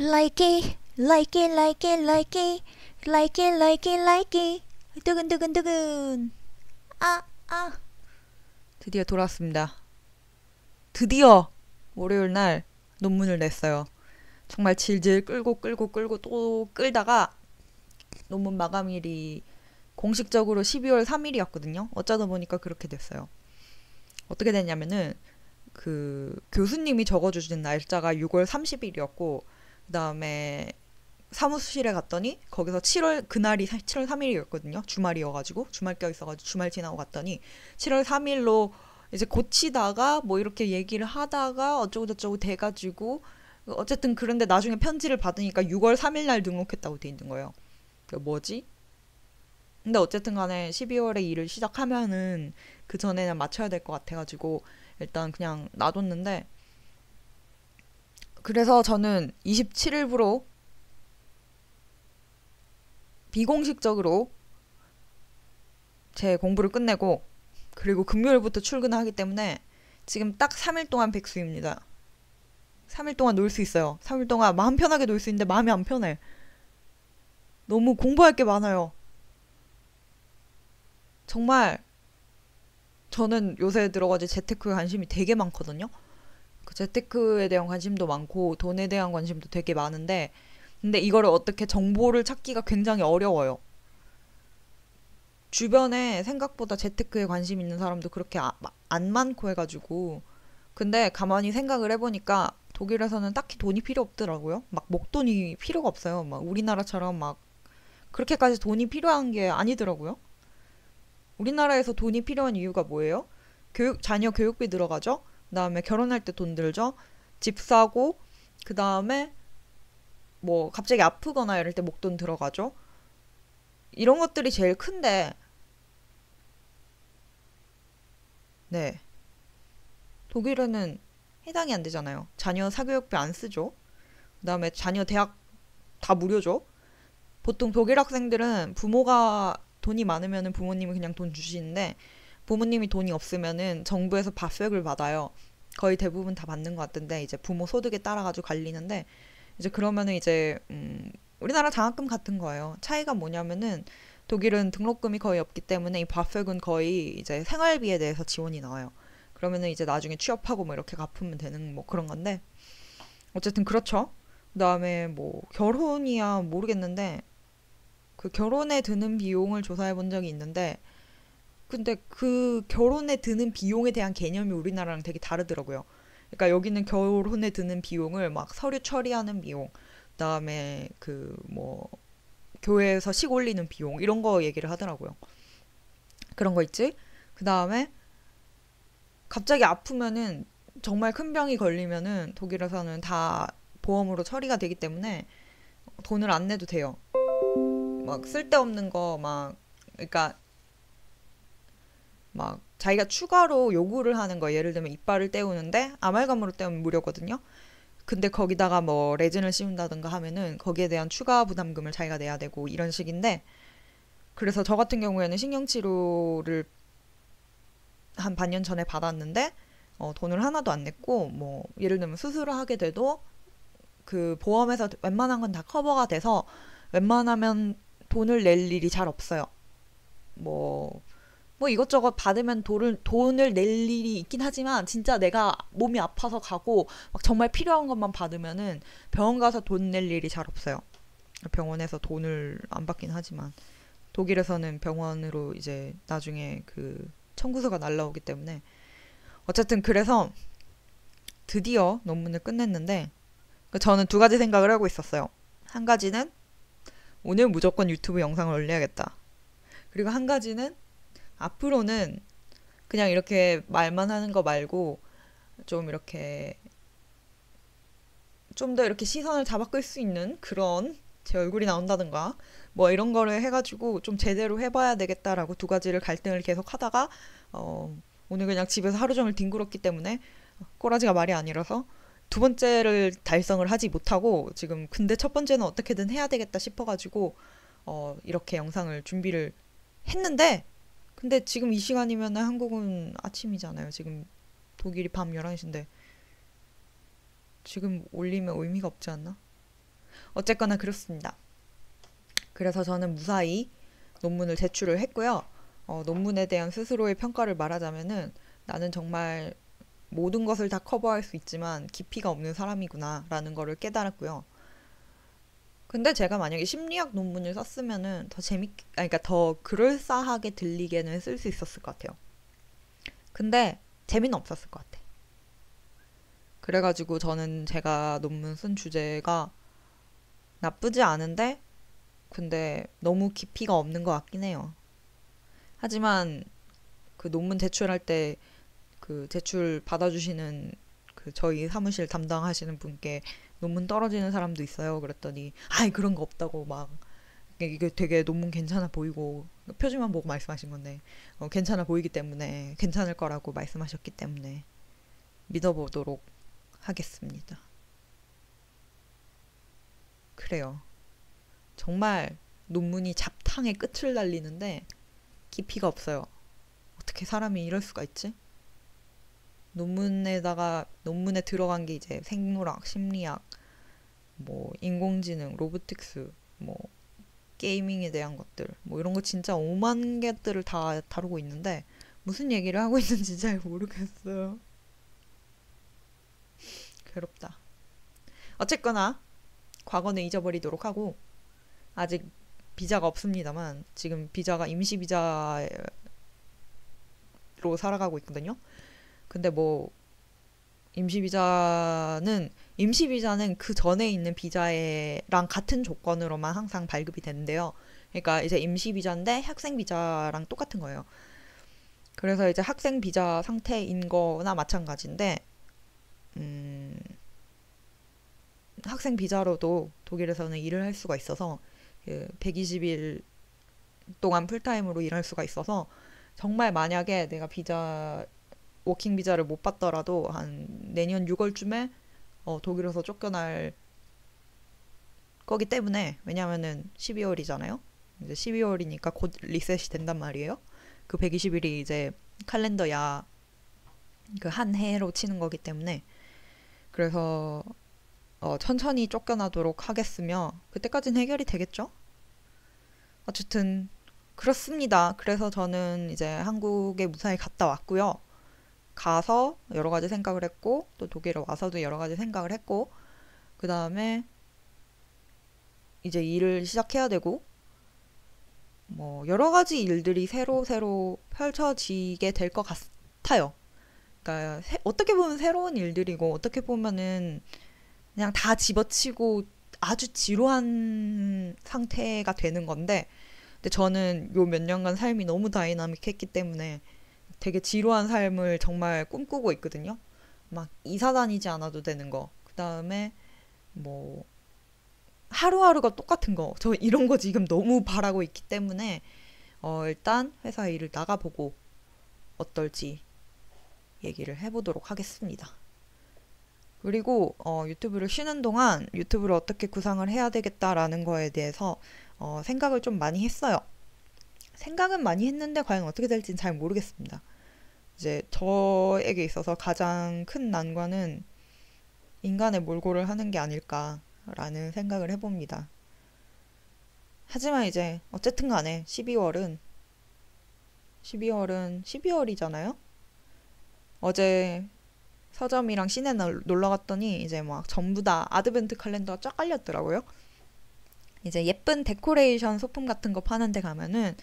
like it, like it, like it, like it, like it, like it, like it. 두근두근두근. 아, 아. 드디어 돌아왔습니다. 드디어 월요일 날 논문을 냈어요. 정말 질질 끌고 끌고 끌고 또 끌다가 논문 마감일이 공식적으로 12월 3일이었거든요. 어쩌다 보니까 그렇게 됐어요. 어떻게 됐냐면은 그 교수님이 적어주신 날짜가 6월 30일이었고 그 다음에 사무실에 갔더니 거기서 7월 그날이 7월 3일이었거든요. 주말이어가지고 주말 껴 있어가지고 주말 지나고 갔더니 7월 3일로 이제 고치다가 뭐 이렇게 얘기를 하다가 어쩌고 저쩌고 돼가지고 어쨌든 그런데 나중에 편지를 받으니까 6월 3일 날 등록했다고 돼 있는 거예요. 그 뭐지? 근데 어쨌든 간에 12월에 일을 시작하면은 그 전에는 맞춰야 될 것 같아가지고 일단 그냥 놔뒀는데 그래서 저는 27일부로 비공식적으로 제 공부를 끝내고 그리고 금요일부터 출근하기 때문에 지금 딱 3일 동안 백수입니다. 3일 동안 놀 수 있어요. 3일 동안 마음 편하게 놀 수 있는데 마음이 안 편해. 너무 공부할 게 많아요. 정말 저는 요새 들어가지 재테크에 관심이 되게 많거든요. 그 재테크에 대한 관심도 많고 돈에 대한 관심도 되게 많은데 근데 이거를 어떻게 정보를 찾기가 굉장히 어려워요. 주변에 생각보다 재테크에 관심 있는 사람도 그렇게 아, 안 많고 해가지고 근데 가만히 생각을 해보니까 독일에서는 딱히 돈이 필요 없더라고요. 막 목돈이 필요가 없어요. 막 우리나라처럼 막 그렇게까지 돈이 필요한 게 아니더라고요. 우리나라에서 돈이 필요한 이유가 뭐예요? 교육 자녀 교육비 들어가죠. 그다음에 결혼할 때 돈 들죠. 집 사고 그다음에 뭐 갑자기 아프거나 이럴 때 목돈 들어가죠. 이런 것들이 제일 큰데 네. 독일에는 해당이 안 되잖아요. 자녀 사교육비 안 쓰죠. 그다음에 자녀 대학 다 무료죠. 보통 독일 학생들은 부모가 돈이 많으면 부모님이 그냥 돈 주시는데 부모님이 돈이 없으면은 정부에서 밥백을 받아요. 거의 대부분 다 받는 것 같은데 이제 부모 소득에 따라 가지고 갈리는데 이제 그러면은 이제 음 우리나라 장학금 같은 거예요. 차이가 뭐냐면은 독일은 등록금이 거의 없기 때문에 이 밥백은 거의 이제 생활비에 대해서 지원이 나와요. 그러면은 이제 나중에 취업하고 뭐 이렇게 갚으면 되는 뭐 그런 건데 어쨌든 그렇죠. 그다음에 뭐 결혼이야 모르겠는데 그 결혼에 드는 비용을 조사해 본 적이 있는데 근데 그 결혼에 드는 비용에 대한 개념이 우리나라랑 되게 다르더라고요. 그러니까 여기는 결혼에 드는 비용을 막 서류 처리하는 비용, 그다음에 그 뭐 교회에서 식 올리는 비용 이런 거 얘기를 하더라고요. 그런 거 있지? 그다음에 갑자기 아프면은 정말 큰 병이 걸리면은 독일에서는 다 보험으로 처리가 되기 때문에 돈을 안 내도 돼요. 막 쓸데없는 거 막 그러니까 막 자기가 추가로 요구를 하는 거 예를 들면 이빨을 떼우는데 아말감으로 떼우면 무료거든요. 근데 거기다가 뭐 레진을 씌운다든가 하면은 거기에 대한 추가 부담금을 자기가 내야 되고 이런 식인데 그래서 저 같은 경우에는 신경치료를 한 반년 전에 받았는데 어, 돈을 하나도 안 냈고 뭐 예를 들면 수술을 하게 돼도 그 보험에서 웬만한 건 다 커버가 돼서 웬만하면 돈을 낼 일이 잘 없어요. 뭐, 뭐 이것저것 받으면 돈을, 돈을 낼 일이 있긴 하지만 진짜 내가 몸이 아파서 가고 막 정말 필요한 것만 받으면은 병원 가서 돈 낼 일이 잘 없어요. 병원에서 돈을 안 받긴 하지만 독일에서는 병원으로 이제 나중에 그 청구서가 날라오기 때문에 어쨌든 그래서 드디어 논문을 끝냈는데 저는 두 가지 생각을 하고 있었어요. 한 가지는 오늘 무조건 유튜브 영상을 올려야겠다. 그리고 한 가지는 앞으로는 그냥 이렇게 말만 하는 거 말고 좀 이렇게 좀 더 이렇게 시선을 잡아끌 수 있는 그런 제 얼굴이 나온다든가 뭐 이런 거를 해가지고 좀 제대로 해봐야 되겠다라고 두 가지를 갈등을 계속 하다가 어 오늘 그냥 집에서 하루 종일 뒹굴었기 때문에 꼬라지가 말이 아니라서 두 번째를 달성을 하지 못하고 지금 근데 첫 번째는 어떻게든 해야 되겠다 싶어가지고 어 이렇게 영상을 준비를 했는데 근데 지금 이 시간이면 한국은 아침이잖아요. 지금 독일이 밤 11시인데 지금 올리면 의미가 없지 않나? 어쨌거나 그렇습니다. 그래서 저는 무사히 논문을 제출을 했고요. 어, 논문에 대한 스스로의 평가를 말하자면은 나는 정말 모든 것을 다 커버할 수 있지만 깊이가 없는 사람이구나라는 거를 깨달았고요. 근데 제가 만약에 심리학 논문을 썼으면은 더 재밌, 아니, 그러니까 더 그럴싸하게 들리게는 쓸 수 있었을 것 같아요. 근데 재미는 없었을 것 같아. 그래가지고 저는 제가 논문 쓴 주제가 나쁘지 않은데, 근데 너무 깊이가 없는 것 같긴 해요. 하지만 그 논문 제출할 때 그 제출 받아주시는 그 저희 사무실 담당하시는 분께 논문 떨어지는 사람도 있어요. 그랬더니 아이 그런 거 없다고 막 이게 되게 논문 괜찮아 보이고 표지만 보고 말씀하신 건데 어, 괜찮아 보이기 때문에 괜찮을 거라고 말씀하셨기 때문에 믿어보도록 하겠습니다. 그래요. 정말 논문이 잡탕의 끝을 달리는데 깊이가 없어요. 어떻게 사람이 이럴 수가 있지? 논문에다가 논문에 들어간 게 이제 생물학, 심리학, 뭐 인공지능, 로보틱스, 뭐 게이밍에 대한 것들, 뭐 이런 거 진짜 5만 개들을 다 다루고 있는데 무슨 얘기를 하고 있는지 잘 모르겠어요. 괴롭다. 어쨌거나 과거는 잊어버리도록 하고 아직 비자가 없습니다만 지금 비자가 임시 비자로 살아가고 있거든요. 근데 뭐 임시 비자는 임시 비자는 그 전에 있는 비자랑 같은 조건으로만 항상 발급이 되는데요. 그러니까 이제 임시 비자인데 학생 비자랑 똑같은 거예요. 그래서 이제 학생 비자 상태인 거나 마찬가지인데 음 학생 비자로도 독일에서는 일을 할 수가 있어서 그 120일 동안 풀타임으로 일할 수가 있어서 정말 만약에 내가 비자 워킹 비자를 못 받더라도 한 내년 6월쯤에 어, 독일에서 쫓겨날 거기 때문에 왜냐면은 12월이잖아요. 이제 12월이니까 곧 리셋이 된단 말이에요. 그 120일이 이제 칼렌더 야 그 한 해로 치는 거기 때문에 그래서 어, 천천히 쫓겨나도록 하겠으며 그때까지는 해결이 되겠죠? 어쨌든 그렇습니다. 그래서 저는 이제 한국에 무사히 갔다 왔고요. 가서 여러 가지 생각을 했고 또 독일에 와서도 여러 가지 생각을 했고 그 다음에 이제 일을 시작해야 되고 뭐 여러 가지 일들이 새로 새로 펼쳐지게 될 것 같아요. 그러니까 세, 어떻게 보면 새로운 일들이고 어떻게 보면은 그냥 다 집어치고 아주 지루한 상태가 되는 건데 근데 저는 요 몇 년간 삶이 너무 다이나믹했기 때문에 되게 지루한 삶을 정말 꿈꾸고 있거든요. 막 이사 다니지 않아도 되는 거. 그 다음에 뭐 하루하루가 똑같은 거. 저 이런 거 지금 너무 바라고 있기 때문에 어 일단 회사 일을 나가보고 어떨지 얘기를 해보도록 하겠습니다. 그리고 어, 유튜브를 쉬는 동안 유튜브를 어떻게 구상을 해야 되겠다라는 거에 대해서 어, 생각을 좀 많이 했어요. 생각은 많이 했는데 과연 어떻게 될지는 잘 모르겠습니다. 이제 저에게 있어서 가장 큰 난관은 인간의 몰골을 하는 게 아닐까라는 생각을 해봅니다. 하지만 이제 어쨌든 간에 12월은 12월은 12월이잖아요. 어제 서점이랑 시내 놀러 갔더니 이제 막 전부 다 아드벤트 칼렌더가 쫙 깔렸더라고요. 이제 예쁜 데코레이션 소품 같은 거 파는 데 가면은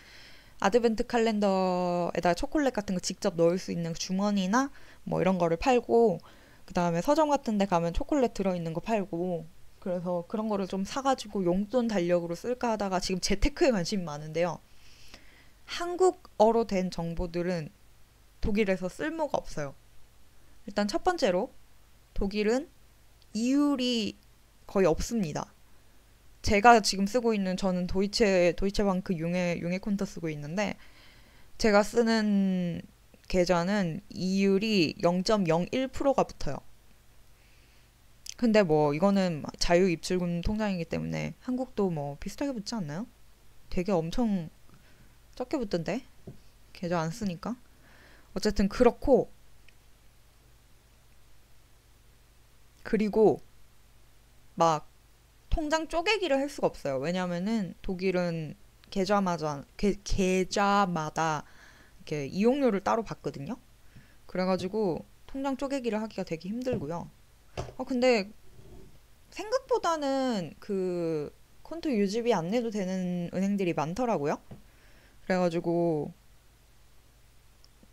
아드벤트 칼렌더에다 초콜릿 같은 거 직접 넣을 수 있는 주머니나 뭐 이런 거를 팔고 그 다음에 서점 같은 데 가면 초콜릿 들어있는 거 팔고 그래서 그런 거를 좀 사가지고 용돈 달력으로 쓸까 하다가 지금 재테크에 관심이 많은데요. 한국어로 된 정보들은 독일에서 쓸모가 없어요. 일단 첫 번째로 독일은 이율이 거의 없습니다. 제가 지금 쓰고 있는 저는 도이체 도이체방크 융해 융해 콘터 쓰고 있는데 제가 쓰는 계좌는 이율이 0.01%가 붙어요. 근데 뭐 이거는 자유 입출금 통장이기 때문에 한국도 뭐 비슷하게 붙지 않나요? 되게 엄청 적게 붙던데 계좌 안 쓰니까 어쨌든 그렇고 그리고 막 통장 쪼개기를 할 수가 없어요. 왜냐면은 독일은 계좌마다 계, 계좌마다 이렇게 이용료를 따로 받거든요. 그래가지고 통장 쪼개기를 하기가 되게 힘들고요. 어 근데 생각보다는 그 콘토 유지비 안 내도 되는 은행들이 많더라고요. 그래가지고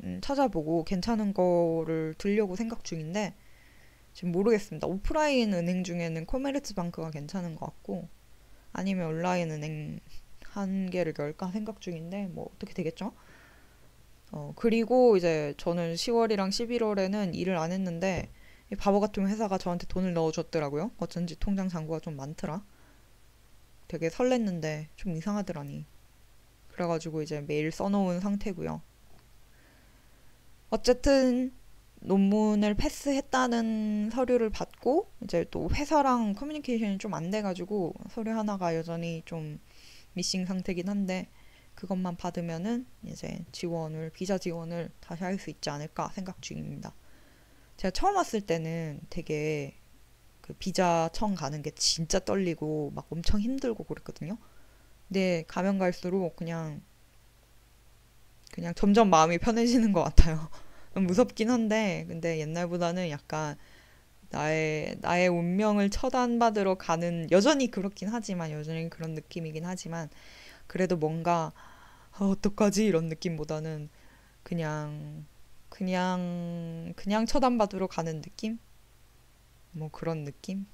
음, 찾아보고 괜찮은 거를 들려고 생각 중인데 지금 모르겠습니다. 오프라인 은행 중에는 코메르츠방크가 괜찮은 것 같고 아니면 온라인 은행 한 개를 열까 생각 중인데 뭐 어떻게 되겠죠? 어 그리고 이제 저는 10월이랑 11월에는 일을 안 했는데 바보 같은 회사가 저한테 돈을 넣어줬더라고요. 어쩐지 통장 잔고가 좀 많더라. 되게 설렜는데 좀 이상하더라니. 그래가지고 이제 메일 써놓은 상태고요. 어쨌든 논문을 패스했다는 서류를 받고 이제 또 회사랑 커뮤니케이션이 좀 안 돼가지고 서류 하나가 여전히 좀 미싱 상태긴 한데 그것만 받으면은 이제 지원을 비자 지원을 다시 할 수 있지 않을까 생각 중입니다. 제가 처음 왔을 때는 되게 그 비자 청 가는 게 진짜 떨리고 막 엄청 힘들고 그랬거든요. 근데 가면 갈수록 그냥 그냥 점점 마음이 편해지는 것 같아요. 무섭긴 한데 근데 옛날보다는 약간 나의 나의 운명을 처단받으러 가는 여전히 그렇긴 하지만 여전히 그런 느낌이긴 하지만 그래도 뭔가 어, 어떡하지? 이런 느낌보다는 그냥 그냥 그냥 처단받으러 가는 느낌? 뭐 그런 느낌?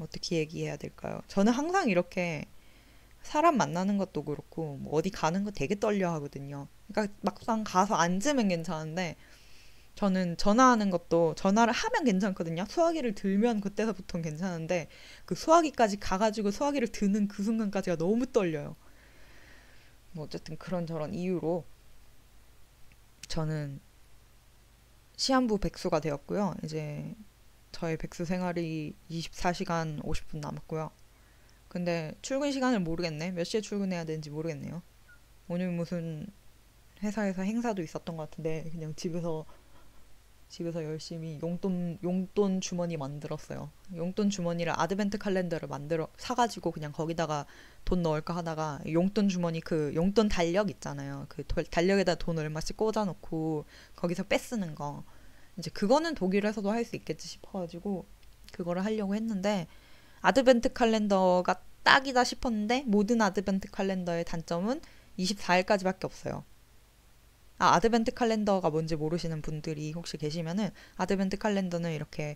어떻게 얘기해야 될까요? 저는 항상 이렇게 사람 만나는 것도 그렇고 뭐 어디 가는 거 되게 떨려 하거든요. 그러니까 막상 가서 앉으면 괜찮은데 저는 전화하는 것도 전화를 하면 괜찮거든요. 수화기를 들면 그때서부터 괜찮은데 그 수화기까지 가가지고 수화기를 드는 그 순간까지가 너무 떨려요. 뭐 어쨌든 그런 저런 이유로 저는 시한부 백수가 되었고요. 이제 저의 백수 생활이 24시간 50분 남았고요. 근데 출근 시간을 모르겠네. 몇 시에 출근해야 되는지 모르겠네요. 오늘 무슨 회사에서 행사도 있었던 것 같은데 그냥 집에서 집에서 열심히 용돈 용돈 주머니 만들었어요. 용돈 주머니를 아드벤트 칼렌더를 만들어 사가지고 그냥 거기다가 돈 넣을까 하다가 용돈 주머니 그 용돈 달력 있잖아요. 그 달력에다 돈 얼마씩 꽂아놓고 거기서 빼쓰는 거. 이제 그거는 독일에서도 할 수 있겠지 싶어가지고 그거를 하려고 했는데 아드벤트 칼렌더가 딱이다 싶었는데 모든 아드벤트 칼렌더의 단점은 24일까지밖에 없어요. 아, 아드벤트 칼렌더가 뭔지 모르시는 분들이 혹시 계시면은 아드벤트 칼렌더는 이렇게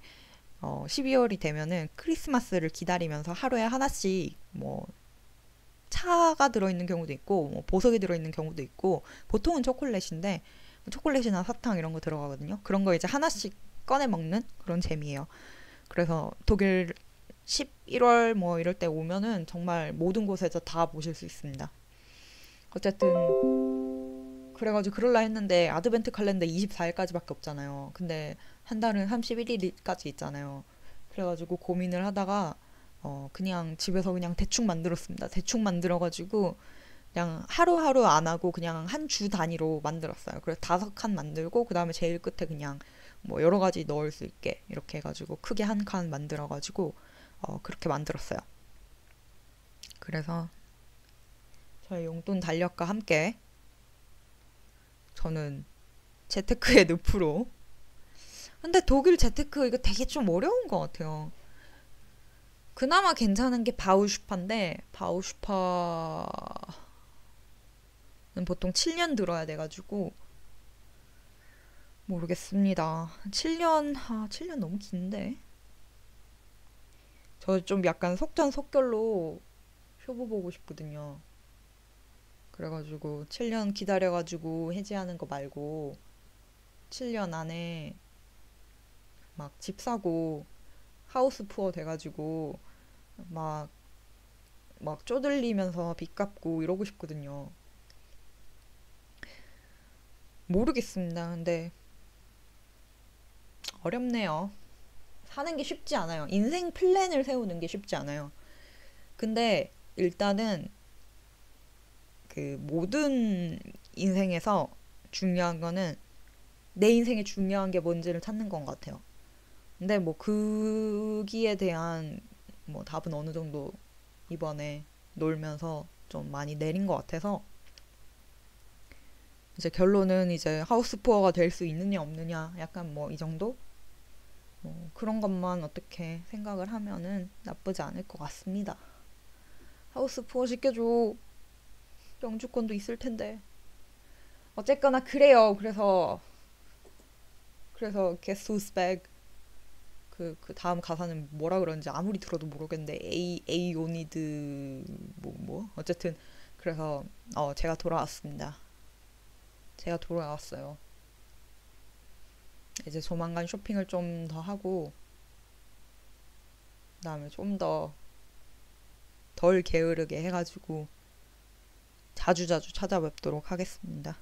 어, 12월이 되면은 크리스마스를 기다리면서 하루에 하나씩 뭐 차가 들어있는 경우도 있고 뭐 보석이 들어있는 경우도 있고 보통은 초콜릿인데 초콜릿이나 사탕 이런 거 들어가거든요. 그런 거 이제 하나씩 꺼내 먹는 그런 재미예요. 그래서 독일 11월 뭐 이럴 때 오면은 정말 모든 곳에서 다 보실 수 있습니다. 어쨌든 그래가지고 그럴라 했는데 아드벤트 칼렌더 24일까지밖에 없잖아요. 근데 한 달은 31일까지 있잖아요. 그래가지고 고민을 하다가 어 그냥 집에서 그냥 대충 만들었습니다. 대충 만들어가지고 그냥 하루하루 안 하고 그냥 한 주 단위로 만들었어요. 그래서 다섯 칸 만들고 그 다음에 제일 끝에 그냥 뭐 여러 가지 넣을 수 있게 이렇게 해가지고 크게 한 칸 만들어가지고 어 그렇게 만들었어요. 그래서 저의 용돈 달력과 함께 저는 재테크의 늪으로. 근데 독일 재테크 이거 되게 좀 어려운 것 같아요. 그나마 괜찮은 게 바우슈파인데 바우슈파는 보통 7년 들어야 돼가지고 모르겠습니다. 7년 아 7년 너무 긴데. 저 좀 약간 속전속결로 쇼부 보고 싶거든요. 그래가지고 7년 기다려가지고 해지하는 거 말고 7년 안에 막 집 사고 하우스 푸어 돼가지고 막, 막 쪼들리면서 빚 갚고 이러고 싶거든요. 모르겠습니다. 근데 어렵네요. 사는 게 쉽지 않아요. 인생 플랜을 세우는 게 쉽지 않아요. 근데 일단은 그 모든 인생에서 중요한 거는 내 인생에 중요한 게 뭔지를 찾는 건 같아요. 근데 뭐 그기에 대한 뭐 답은 어느 정도 이번에 놀면서 좀 많이 내린 것 같아서 이제 결론은 이제 하우스푸어가 될 수 있느냐 없느냐 약간 뭐 이 정도 뭐 그런 것만 어떻게 생각을 하면은 나쁘지 않을 것 같습니다. 하우스푸어 시켜줘 영주권도 있을 텐데 어쨌거나 그래요. 그래서 그래서 guess 그, 그 다음 가사는 뭐라 그러는지 아무리 들어도 모르겠는데 A A 오니드 뭐 뭐 어쨌든 그래서 어 제가 돌아왔습니다. 제가 돌아왔어요. 이제 조만간 쇼핑을 좀 더 하고 그다음에 좀 더 덜 게으르게 해가지고 자주자주 찾아뵙도록 하겠습니다.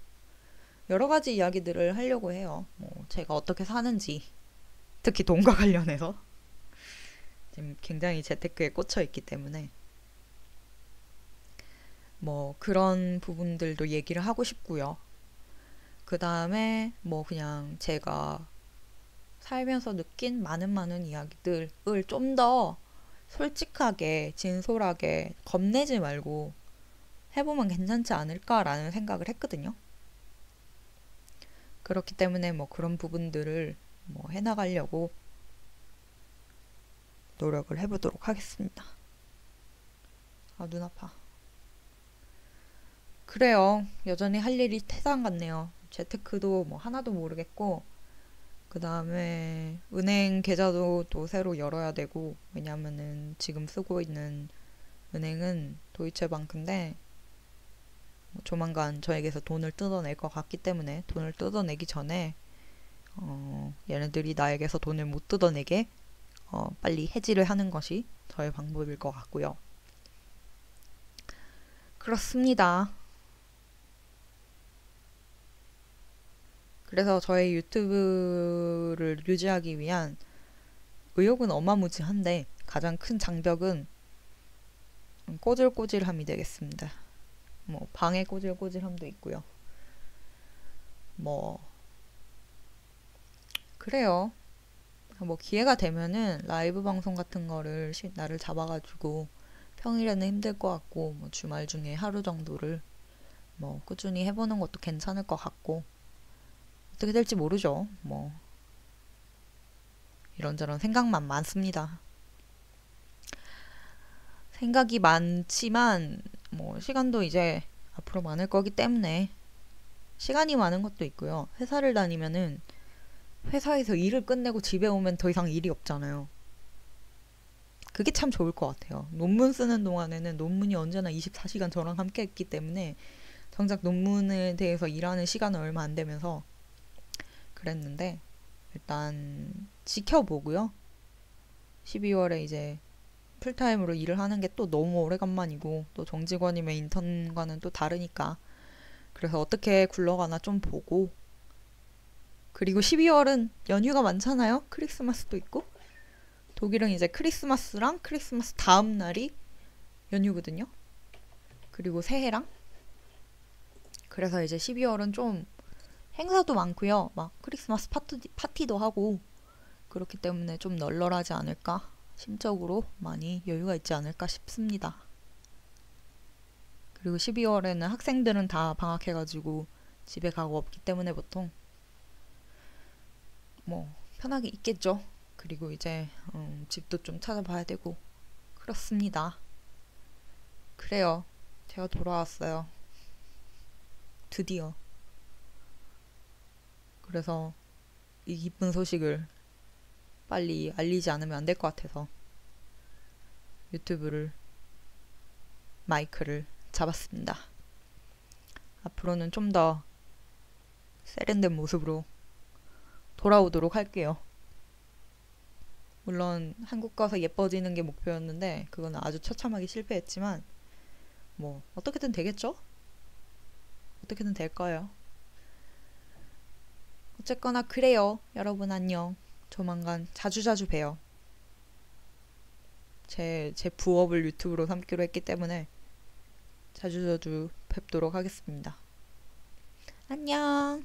여러 가지 이야기들을 하려고 해요. 뭐 제가 어떻게 사는지 특히 돈과 관련해서 지금 굉장히 재테크에 꽂혀 있기 때문에 뭐 그런 부분들도 얘기를 하고 싶고요. 그 다음에 뭐 그냥 제가 살면서 느낀 많은 많은 이야기들을 좀 더 솔직하게 진솔하게 겁내지 말고 해보면 괜찮지 않을까라는 생각을 했거든요. 그렇기 때문에 뭐 그런 부분들을 뭐 해나가려고 노력을 해보도록 하겠습니다. 아, 눈 아파. 그래요. 여전히 할 일이 태산 같네요. 재테크도 뭐 하나도 모르겠고, 그 다음에 은행 계좌도 또 새로 열어야 되고, 왜냐면은 지금 쓰고 있는 은행은 도이체방크인데, 뭐 조만간 저에게서 돈을 뜯어낼 것 같기 때문에 돈을 뜯어내기 전에 어, 얘네들이 나에게서 돈을 못 뜯어내게 어, 빨리 해지를 하는 것이 저의 방법일 것 같고요. 그렇습니다. 그래서 저의 유튜브를 유지하기 위한 의욕은 어마무지한데 가장 큰 장벽은 꼬질꼬질함이 되겠습니다. 뭐 방해 꼬질꼬질함도 있고요. 뭐 그래요. 뭐 기회가 되면은 라이브 방송 같은 거를 나를 잡아가지고 평일에는 힘들 것 같고 뭐 주말 중에 하루 정도를 뭐 꾸준히 해보는 것도 괜찮을 것 같고 어떻게 될지 모르죠. 뭐 이런저런 생각만 많습니다. 생각이 많지만 뭐 시간도 이제 앞으로 많을 거기 때문에 시간이 많은 것도 있고요. 회사를 다니면은 회사에서 일을 끝내고 집에 오면 더 이상 일이 없잖아요. 그게 참 좋을 것 같아요. 논문 쓰는 동안에는 논문이 언제나 24시간 저랑 함께 했기 때문에 정작 논문에 대해서 일하는 시간은 얼마 안 되면서 그랬는데 일단 지켜보고요. 12월에 이제 풀타임으로 일을 하는 게 또 너무 오래간만이고 또 정직원이면 인턴과는 또 다르니까 그래서 어떻게 굴러가나 좀 보고 그리고 12월은 연휴가 많잖아요. 크리스마스도 있고 독일은 이제 크리스마스랑 크리스마스 다음 날이 연휴거든요. 그리고 새해랑 그래서 이제 12월은 좀 행사도 많고요. 막 크리스마스 파티, 파티도 하고 그렇기 때문에 좀 널널하지 않을까 심적으로 많이 여유가 있지 않을까 싶습니다. 그리고 12월에는 학생들은 다 방학해가지고 집에 가고 없기 때문에 보통 뭐 편하게 있겠죠. 그리고 이제 음, 집도 좀 찾아봐야 되고 그렇습니다. 그래요. 제가 돌아왔어요. 드디어. 그래서 이 기쁜 소식을 빨리 알리지 않으면 안 될 것 같아서 유튜브를 마이크를 잡았습니다. 앞으로는 좀 더 세련된 모습으로 돌아오도록 할게요. 물론 한국 가서 예뻐지는 게 목표였는데 그거는 아주 처참하게 실패했지만 뭐 어떻게든 되겠죠? 어떻게든 될 거예요. 어쨌거나 그래요. 여러분 안녕. 조만간 자주자주 봬요. 제, 제 부업을 유튜브로 삼기로 했기 때문에 자주자주 뵙도록 하겠습니다. 안녕!